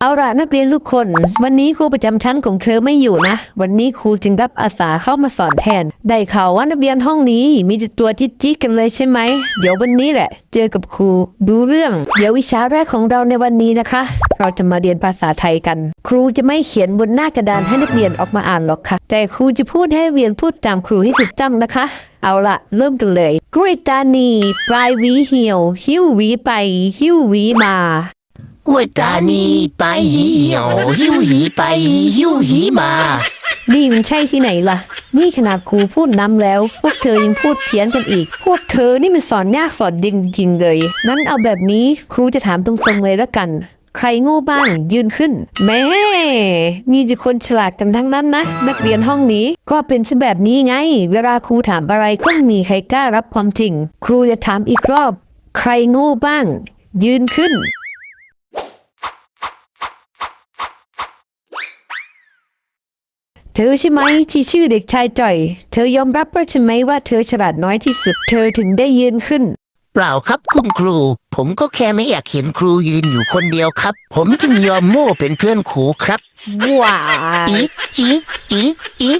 เอาล่ะนักเรียนทุกคน วันนี้ครูประจำชั้นของเธอไม่อยู่นะ วันนี้ครูจึงรับอาสาเข้ามาสอนแทน ได้ข่าวว่านักเรียนห้องนี้มีตัวที่จี๊ดกันเลยใช่ไหม เดี๋ยววันนี้แหละ เจอกับครูดูเรื่อง เดี๋ยววิชาแรกของเราในวันนี้นะคะ เราจะมาเรียนภาษาไทยกัน ครูจะไม่เขียนบนหน้ากระดานให้นักเรียนออกมาอ่านหรอกค่ะ แต่ครูจะพูดให้เรียนพูดตามครูให้ถูกต้องนะคะเอาละเริ่มกันเลย กล้วยตานี ปลายวีเหี่ยว หิ้ววีไป หิ้ววีมา กล้วยตานีไปหีเหียวหิวหีไปหิวหีมานี่มันใช่ที่ไหนล่ะ นี่ขนาดครูพูดน้ำแล้ว พวกเธอยังพูดเพี้ยนกันอีก พวกเธอนี่มันสอนยากสอนดิงจริงเลยนั้นเอาแบบนี้ครูจะถามตรงๆเลยละกัน ใครโง่บ้างยืนขึ้นแม่มีแต่คนฉลาดกันทั้งนั้นนะ นักเรียนห้องนี้ก็เป็นซะแบบนี้ไง เวลาครูถามอะไรก็ไม่มีใครกล้ารับความจริง ครูจะถามอีกรอบ ใครโง่บ้าง ยืนขึ้น เธอใช่ไหมที่ชื่อเด็กชายจ่อย เธอยอมรับว่าใช่ไหมว่าเธอฉลาดน้อยที่สุด เธอถึงได้ยืนขึ้น เปล่าครับคุณครู ผมก็แค่ไม่อยากเห็นครูยืนอยู่คนเดียวครับ ผมจึงยอมโม่เป็นเพื่อนครูครับว้า จีจีจีจี